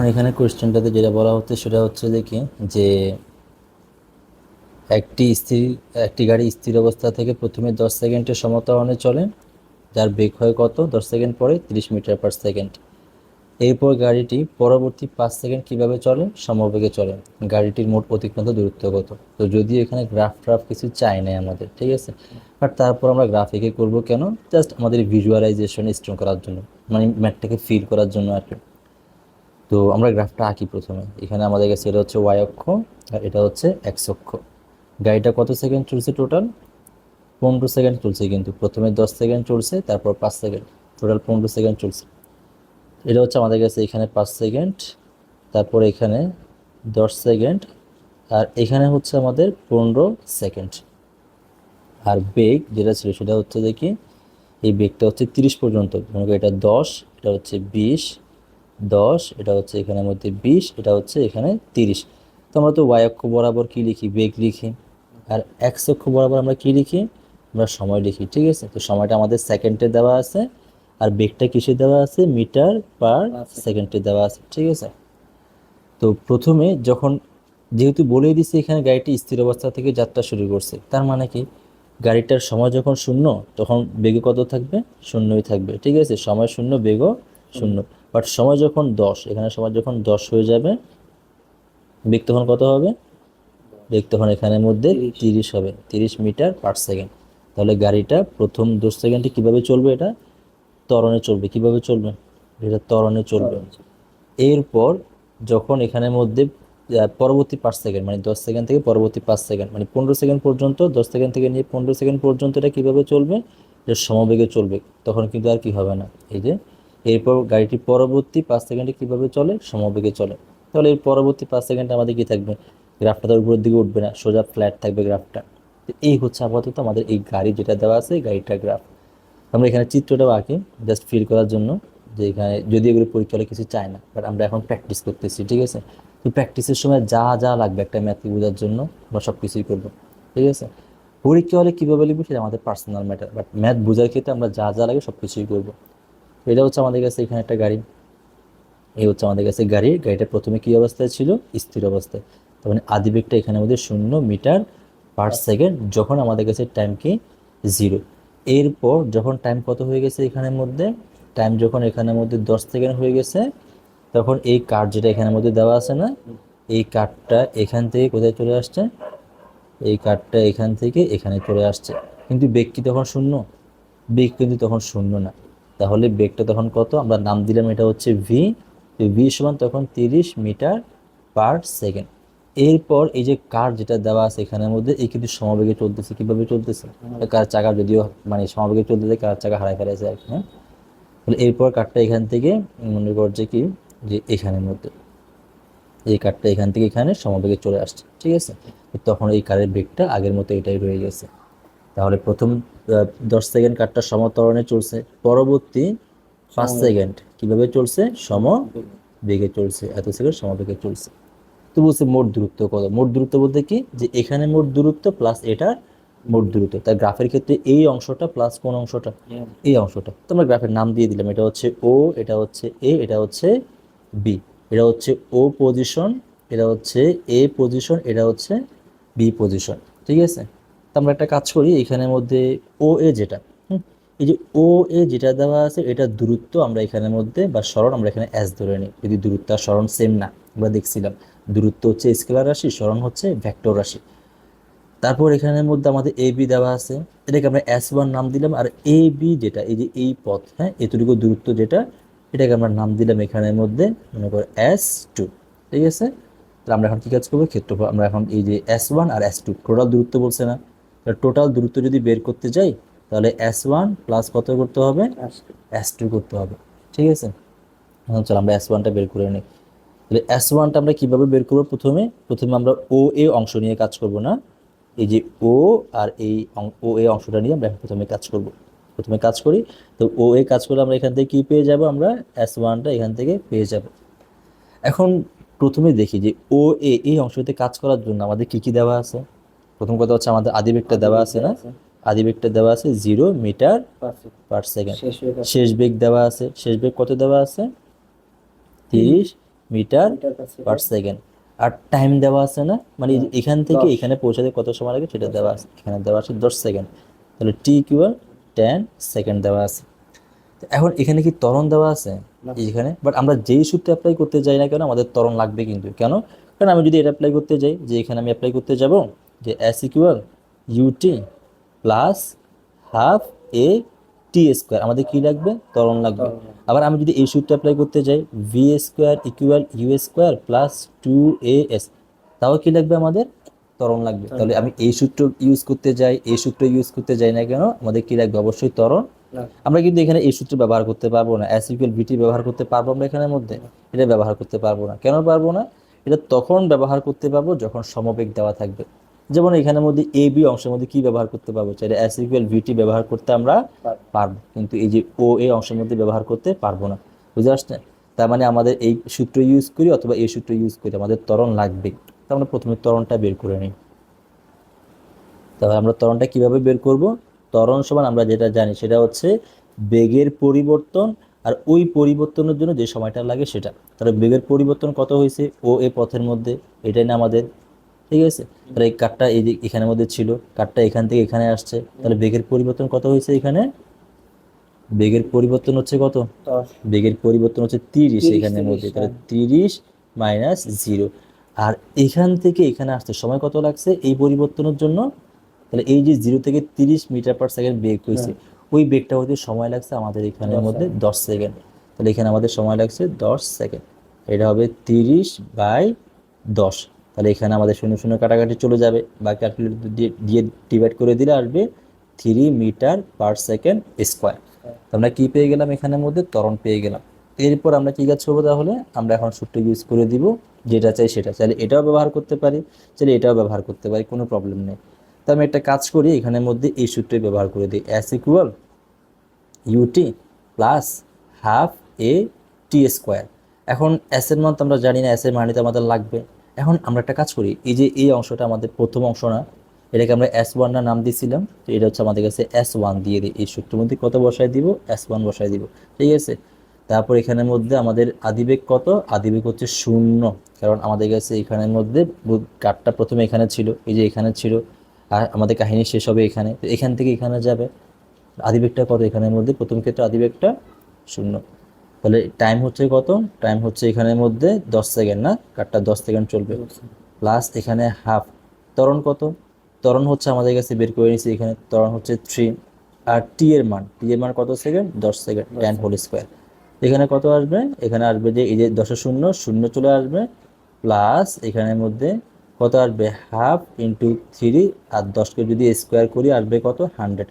এখন এখানে কোয়েশ্চেনটাতে যেটা বলা হচ্ছে সেটা হচ্ছে দেখি যে একটি স্থির, একটি গাড়ি স্থির অবস্থা থেকে প্রথমে দশ সেকেন্ডের সমতারণে চলে, যার বেগ হয় কত? দশ সেকেন্ড পরে তিরিশ মিটার পার সেকেন্ড এরপর গাড়িটি পরবর্তী পাঁচ সেকেন্ড কীভাবে চলে? সমবেগে চলে। গাড়িটির মোট অতিক্রান্ত দূরত্ব কত? তো যদিও এখানে গ্রাফ ট্রাফ কিছু চাই নাই আমাদের, ঠিক আছে? বাট তারপর আমরা গ্রাফিকে করব কেন? জাস্ট আমাদের ভিজুয়ালাইজেশন স্ট্রং করার জন্য মানে ম্যাটটাকে ফিল করার জন্য আর কি। তো আমরা গ্রাফটা আঁকি প্রথমে। এখানে আমাদের কাছে এটা হচ্ছে ওয়াই অক্ষ আর এটা হচ্ছে এক্স অক্ষ। গাড়িটা কত সেকেন্ড চলছে টোটাল পনেরো সেকেন্ড চলছে কিন্তু। প্রথমে দশ সেকেন্ড চলছে, তারপর পাঁচ সেকেন্ড। টোটাল পনেরো সেকেন্ড চলছে। এটা হচ্ছে আমাদের কাছে এখানে পাঁচ সেকেন্ড, তারপর এখানে দশ সেকেন্ড, আর এখানে হচ্ছে আমাদের পনেরো সেকেন্ড। আর বেগ যেটা ছিল সেটা হচ্ছে দেখি, এই বেগটা হচ্ছে তিরিশ পর্যন্ত। এটা দশ, এটা হচ্ছে বিশ দশ, এটা হচ্ছে এখানের মধ্যে বিশ, এটা হচ্ছে এখানে তিরিশ। তো আমরা তো ওয়াই অক্ষ বরাবর কী লিখি? বেগ লিখি। আর এক্স অক্ষ বরাবর আমরা কী লিখি? আমরা সময় লিখি, ঠিক আছে? তো সময়টা আমাদের সেকেন্ডে দেওয়া আছে। আর বেগটা কিসে দেওয়া আছে? মিটার পার সেকেন্ডে দেওয়া আছে, ঠিক আছে? তো প্রথমে যখন, যেহেতু বলেই দিচ্ছে এখানে গাড়িটি স্থির অবস্থা থেকে যাত্রা শুরু করছে, তার মানে কি? গাড়িটার সময় যখন শূন্য, তখন বেগ কত থাকবে? শূন্যই থাকবে, ঠিক আছে? সময় শূন্য, বেগও শূন্য। বাট সময় যখন দশ এখানে সময় যখন দশ হয়ে যাবে বেগ তখন কত হবে? বেগ তখন এখানের মধ্যে তিরিশ। হবে। তিরিশ মিটার পার সেকেন্ড। তাহলে গাড়িটা প্রথম দশ সেকেন্ডে কীভাবে চলবে এটা? ত্বরণে চলবে। কীভাবে চলবে? এটা ত্বরণে চলবে। এরপর যখন এখানের মধ্যে পরবর্তী পাঁচ সেকেন্ড মানে দশ সেকেন্ড থেকে পরবর্তী পাঁচ সেকেন্ড মানে পনেরো সেকেন্ড পর্যন্ত দশ সেকেন্ড থেকে নিয়ে পনেরো সেকেন্ড পর্যন্ত এটা কীভাবে চলবে? এটা সমবেগে চলবে। তখন কিন্তু আর কি হবে না। এই যে এরপর গাড়িটি পরবর্তী পাঁচ সেকেন্ডে কীভাবে চলে? সমবেগে চলে। তাহলে এর পরবর্তী পাঁচ সেকেন্ডে আমাদের কী থাকবে? গ্রাফটা তার উপরের দিকে উঠবে না, সোজা ফ্ল্যাট থাকবে গ্রাফটা। তো এই হচ্ছে আপাতত আমাদের এই গাড়ি যেটা দেওয়া আছে, এই গাড়িটার গ্রাফ আমরা এখানে চিত্রটাও আঁকি জাস্ট ফিল করার জন্য, যে এখানে যদি এগুলো পরীক্ষা হলে কিছু চায় না বাট আমরা এখন প্র্যাকটিস করতেছি, ঠিক আছে? তো প্র্যাকটিসের সময় যা যা লাগবে একটা ম্যাথকে বোঝার জন্য আমরা সব কিছুই করব, ঠিক আছে? পরীক্ষা হলে কীভাবে লিখব সেটা আমাদের পার্সোনাল ম্যাটার বাট ম্যাথ বোঝার ক্ষেত্রে আমরা যা যা লাগে সব কিছুই করব। এটা হচ্ছে আমাদের কাছে এখানে একটা গাড়ি। এই হচ্ছে আমাদের কাছে গাড়ি। গাড়িটা প্রথমে কী অবস্থায় ছিল? স্থির অবস্থায়। তার মানে আদি বেগটা এখানে আমাদের শূন্য মিটার পার সেকেন্ড যখন আমাদের কাছে টাইম কি? জিরো এরপর যখন টাইম কত হয়ে গেছে এখানের মধ্যে? টাইম যখন এখানের মধ্যে দশ সেকেন্ড হয়ে গেছে, তখন এই কার্ড যেটা এখানের মধ্যে দেওয়া আছে না, এই কার্ডটা এখান থেকে কোথায় চলে আসছে? এই কার্ডটা এখান থেকে এখানে চলে আসছে। কিন্তু বেগ কি তখন শূন্য? বেগ কিন্তু তখন শূন্য না। তাহলে বেগটা তখন কত? আমরা নাম দিলাম এটা হচ্ছে ভি ভি সমান তখন তিরিশ মিটার পার সেকেন্ড। এরপর এই যে কার যেটা দেওয়া আছে এখানের মধ্যে, এই কিন্তু সমবেগে চলতেছে। কীভাবে চলতেছে? কার চাকা যদিও মানে সমবেগে চলতেছে, কার চাকা হারাই ফেলেছে আর কি হ্যাঁ? তাহলে এরপর কারটা এখান থেকে মনে করছে কি? যে এখানের মধ্যে। এই কারটা এখান থেকে এখানে সমবেগে চলে আসছে, ঠিক আছে? তখন এই কারের বেগটা আগের মতো এটাই রয়ে গেছে। তাহলে প্রথম দশ সেকেন্ড কারটা সমতরণে চলছে পরবর্তী পাঁচ সেকেন্ড কীভাবে চলছে? সম বেগে চলছে এত সেকেন্ড সমবেগে চলছে। তো বলছে মোট দূরত্ব কত? মোট দূরত্ব বলতে কি? যে এখানে মোট দূরত্ব প্লাস এটা মোট দূরত্ব। তার গ্রাফের ক্ষেত্রে এই অংশটা প্লাস কোন অংশটা? এই অংশটা। তো আমরা গ্রাফের নাম দিয়ে দিলাম এটা হচ্ছে ও এটা হচ্ছে এ এটা হচ্ছে বি এটা হচ্ছে ও পজিশন এটা হচ্ছে এ পজিশন এটা হচ্ছে বি পজিশন ঠিক আছে? আমরা একটা কাজ করি, এখানের মধ্যে ও এ যেটা এই যে ও এ যেটা দেওয়া আছে, এটা দূরত্ব আমরা এখানের মধ্যে বা স্মরণ আমরা এখানে এস ধরে নিই। যদি দূরত্ব আর সরণ সেম না, আমরা দেখছিলাম, দূরত্ব হচ্ছে স্কেলার রাশি, স্মরণ হচ্ছে ভেক্টর রাশি। তারপর এখানের মধ্যে আমাদের এ বি দেওয়া আছে, এটাকে আমরা এস ওয়ান নাম দিলাম, আর এ বি যেটা, এই যে এই পথ হ্যাঁ এতটুকু দূরত্ব যেটা, এটাকে আমরা নাম দিলাম এখানের মধ্যে, মনে করো এস টু ঠিক আছে? তাহলে আমরা এখন কী কাজ করব? ক্ষেত্রফল, আমরা এখন এই যে এস ওয়ান আর এস টু টোটাল দূরত্ব বলছে না। টোটাল দূরত্ব যদি বের করতে যাই তাহলে এস ওয়ান প্লাস কত করতে হবে? এস টু করতে হবে। ঠিক আছে? এখন চলো আমরা এস ওয়ানটা বের করে নিই। তাহলে এস ওয়ানটা আমরা কীভাবে বের করব প্রথমে? প্রথমে আমরা ও এ অংশ নিয়ে কাজ করব না। এই যে ও আর এই ও এ অংশটা নিয়ে আমরা প্রথমে কাজ করব। প্রথমে কাজ করি। তো ও এ কাজ করলে আমরা এখান থেকে কী পেয়ে যাব? আমরা এস ওয়ানটা এখান থেকে পেয়ে যাব। এখন প্রথমে দেখি যে ও এ এই অংশতে কাজ করার জন্য আমাদের কী কী দেওয়া আছে? প্রথম কথা হচ্ছে আমাদের আদিবেগটা দেওয়া আছে না? আদিবেগটা দেওয়া আছে জিরো মিটার পার সেকেন্ড। শেষ হয়ে বেগ দেওয়া আছে। শেষ বেগ কত দেওয়া আছে? তিরিশ মিটার পার সেকেন্ড। আর টাইম দেওয়া আছে না? মানে এখান থেকে এখানে পৌঁছাতে কত সময় লাগে? সেটা দেওয়া আছে। এখানে দেওয়া আছে দশ সেকেন্ড। তাহলে টি ইকুয়াল টেন সেকেন্ড দেওয়া আছে। তো এখন এখানে কি তরণ দেওয়া আছে? এখানে বাট আমরা যেই সূত্রে অ্যাপ্লাই করতে যাই না কেন আমাদের তরণ লাগবে কিন্তু। কেন? কারণ আমি যদি এটা অ্যাপ্লাই করতে যাই যে এখানে আমি অ্যাপ্লাই করতে যাব যে S equal U T plus half A T square আমাদের কি লাগবে? ত্বরণ লাগবে। আবার আমি যদি এই সূত্র অ্যাপ্লাই করতে যাই V square equal U square plus two A S তাও কি লাগবে আমাদের? ত্বরণ লাগবে। তাহলে আমি এই সূত্র ইউজ করতে যাই এই সূত্র ইউজ করতে যাই না কেন আমাদের কি লাগবে? অবশ্যই ত্বরণ না। আমরা কিন্তু এখানে এই সূত্র ব্যবহার করতে পারব না। এস ইকুয়াল ভিটি ব্যবহার করতে পারব আমরা এখানের মধ্যে। এটা ব্যবহার করতে পারব না। কেন পারব না? এটা তখন ব্যবহার করতে পারব যখন সমবেগ দেওয়া থাকবে। যেমন এখানের মধ্যে এ বি অংশের মধ্যে কি ব্যবহার করতে পারব? চাইলে এস ইকুয়াল ভিটি ব্যবহার করতে আমরা পারব। কিন্তু এই যে ও এ অংশের মধ্যে ব্যবহার করতে পারব না। বুঝতে পারছেন? তার মানে আমাদের এই সূত্র ইউজ করি অথবা এই সূত্র ইউজ করি আমাদের ত্বরণ লাগবে। তার আমরা প্রথমে ত্বরণটা বের করে নিই। তাহলে আমরা ত্বরণটা কীভাবে বের করব? ত্বরণ সমান আমরা যেটা জানি সেটা হচ্ছে বেগের পরিবর্তন আর ওই পরিবর্তনের জন্য যে সময়টা লাগে সেটা। তাহলে বেগের পরিবর্তন কত হয়েছে? ও এ পথের মধ্যে। এটাই না আমাদের ঠিক আছে? তাহলে এই কাঠটা এই এখানের মধ্যে ছিল কাঠটা এখান থেকে এখানে আসছে। তাহলে বেগের পরিবর্তন কত হয়েছে এখানে? বেগের পরিবর্তন হচ্ছে কত? বেগের পরিবর্তন হচ্ছে তিরিশ এখানের মধ্যে তাহলে তিরিশ মাইনাস জিরো। আর এখান থেকে এখানে আসতে সময় কত লাগছে এই পরিবর্তনের জন্য? তাহলে এই যে জিরো থেকে তিরিশ মিটার পার সেকেন্ড বেগ হয়েছে ওই বেগটা হতে সময় লাগছে আমাদের এখানের মধ্যে দশ সেকেন্ড তাহলে এখানে আমাদের সময় লাগছে দশ সেকেন্ড এটা হবে তিরিশ বাই দশ। তাহলে এখানে আমাদের শূন্য শূন্য কাটাকাটি চলে যাবে। বা ক্যালকুলেটর দিয়ে দিয়ে ডিভাইড করে দিলে আসবে three metre per second square তো আমরা কি পেয়ে গেলাম এখানের মধ্যে? ত্বরণ পেয়ে গেলাম। এরপর আমরা কী কাজ করব তাহলে? আমরা এখন সূত্র ইউজ করে দিব, যেটা চাই সেটা। চাইলে এটাও ব্যবহার করতে পারি চাইলে এটাও ব্যবহার করতে পারি, কোনো প্রবলেম নেই। তো আমি একটা কাজ করি, এখানের মধ্যে এই সূত্রই ব্যবহার করে দিই। S equal U T plus half A T square এখন অ্যাসের মান তো আমরা জানি না অ্যাসের এর মানিতে আমাদের লাগবে। এখন আমরা একটা কাজ করি, এই যে এই অংশটা আমাদের প্রথম অংশ না, এটাকে আমরা এস ওয়ান না নাম দিয়েছিলাম তো এটা হচ্ছে আমাদের কাছে এস ওয়ান দিয়ে দিই, এই সূত্রের মধ্যে কত বসাই দিব? এস ওয়ান বসাই দিব, ঠিক আছে? তারপর এখানের মধ্যে আমাদের আদিবেগ কত? আদিবেগ হচ্ছে শূন্য, কারণ আমাদের কাছে এখানের মধ্যে কাঠটা প্রথমে এখানে ছিল, এই যে এখানে ছিল, আর আমাদের কাহিনী শেষ হবে এখানে, তো এখান থেকে এখানে যাবে, আদিবেগটা কত? এখানের মধ্যে প্রথম ক্ষেত্রে আদিবেগটা শূন্য। তাহলে টাইম হচ্ছে কত? টাইম হচ্ছে এখানের মধ্যে দশ সেকেন্ড না? কাঠটা দশ সেকেন্ড চলবে। প্লাস এখানে হাফ ত্বরণ কত? তরণ হচ্ছে আমাদের কাছে বের করে নিয়েছি এখানে। তরণ হচ্ছে থ্রি আর টি এর মান। টি এর মান কত সেকেন্ড দশ সেকেন্ড টেন হোল স্কোয়ার এখানে কত আসবে? এখানে আসবে যে এই যে দশের শূন্য শূন্য চলে আসবে। প্লাস এখানের মধ্যে কত আসবে? হাফ ইন্টু থ্রি আর দশকে যদি স্কোয়ার করি আসবে কত? হান্ড্রেড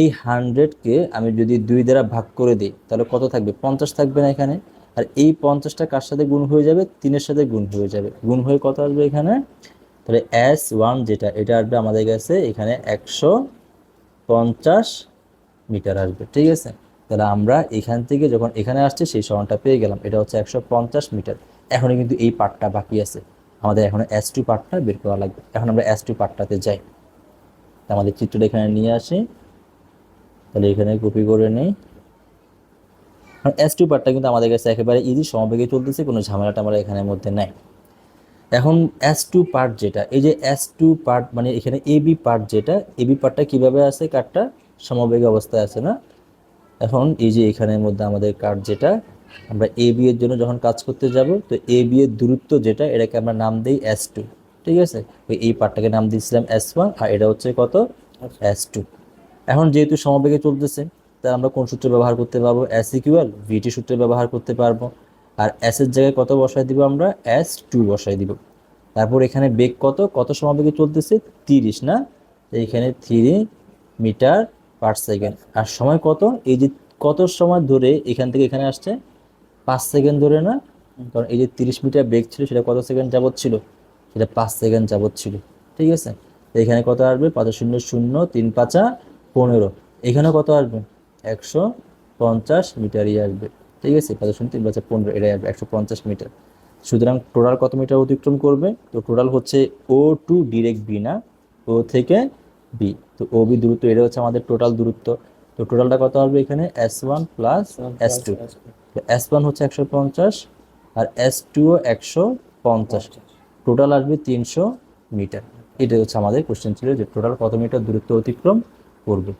এই হান্ড্রেডকে আমি যদি দুই দ্বারা ভাগ করে দিই, তাহলে কত থাকবে? পঞ্চাশ থাকবে না এখানে। আর এই পঞ্চাশটা কার সাথে গুণ হয়ে যাবে? তিনের সাথে গুণ হয়ে যাবে। গুণ হয়ে কত আসবে এখানে? তাহলে এস ওয়ান যেটা, এটা আসবে আমাদের কাছে এখানে একশো পঞ্চাশ মিটার আসবে। ঠিক আছে? তাহলে আমরা এখান থেকে যখন এখানে আসছে, সেই সমানটা পেয়ে গেলাম। এটা হচ্ছে একশো পঞ্চাশ মিটার। এখনও কিন্তু এই পার্টটা বাকি আছে। আমাদের এখন এস টু পার্টটা বের করা লাগবে। এখন আমরা এস টু পার্টটাতে যাই। আমাদের চিত্রটা এখানে নিয়ে আসি। তাহলে এখানে কপি করে নিই। এস টু পার্টটা কিন্তু আমাদের কাছে একেবারে ইজি সমবেগে চলতেছে কোনো ঝামেলাটা আমরা এখানের মধ্যে নাই। এখন এস টু পার্ট যেটা এই যে এস টু পার্ট মানে এখানে এ বি পার্ট যেটা এ বি পার্টটা কীভাবে আছে? কার্ডটা সমবেগে অবস্থায় আছে না? এখন এই যে এখানের মধ্যে আমাদের কার্ড যেটা আমরা এ বি এর জন্য যখন কাজ করতে যাব তো এ বি এর দূরত্ব যেটা এটাকে আমরা নাম দিই এস টু ঠিক আছে? ওই এই পার্টটাকে নাম দিয়েছিলাম এস ওয়ান আর এটা হচ্ছে কত? এস টু এখন যেহেতু সমবেগে চলতেছে তাই আমরা কোন সূত্র ব্যবহার করতে পারব? এস ইকুয়াল ভিটি সূত্র ব্যবহার করতে পারব। আর এস এর জায়গায় কত বসাই দিব আমরা? এস টু বসাই দিব। তারপর এখানে বেগ কত? কত সমবেগে চলতেছে? তিরিশ না? এইখানে থ্রি মিটার পার সেকেন্ড আর সময় কত? এই যে কত সময় ধরে এখান থেকে এখানে আসছে? পাঁচ সেকেন্ড ধরে না? কারণ এই যে তিরিশ মিটার বেগ ছিল সেটা কত সেকেন্ড যাবত ছিল? সেটা পাঁচ সেকেন্ড যাবত ছিল। ঠিক আছে? এখানে কত আসবে? পাঁচ শূন্য শূন্য তিন পাঁচা পনেরো। এখানে কত আসবে? একশো পঞ্চাশ মিটারই আসবে। ঠিক আছে? পাঁচ শূন্য তিন পাঁচা পনেরো, এটাই আসবে একশো পঞ্চাশ মিটার। সুতরাং টোটাল কত মিটার অতিক্রম করবে? তো টোটাল হচ্ছে ও টু ডিরেক্ট বি না? ও থেকে বি। তো ও বি দূরত্ব এটা হচ্ছে আমাদের টোটাল দূরত্ব। তো টোটালটা কত আসবে এখানে? S one plus S two. S one হচ্ছে একশো পঞ্চাশ আর এস টুও একশো পঞ্চাশ। টোটাল আসবে তিনশো মিটার। এটা হচ্ছে আমাদের কোশ্চেন ছিল যে টোটাল কত মিটার দূরত্ব অতিক্রম করবে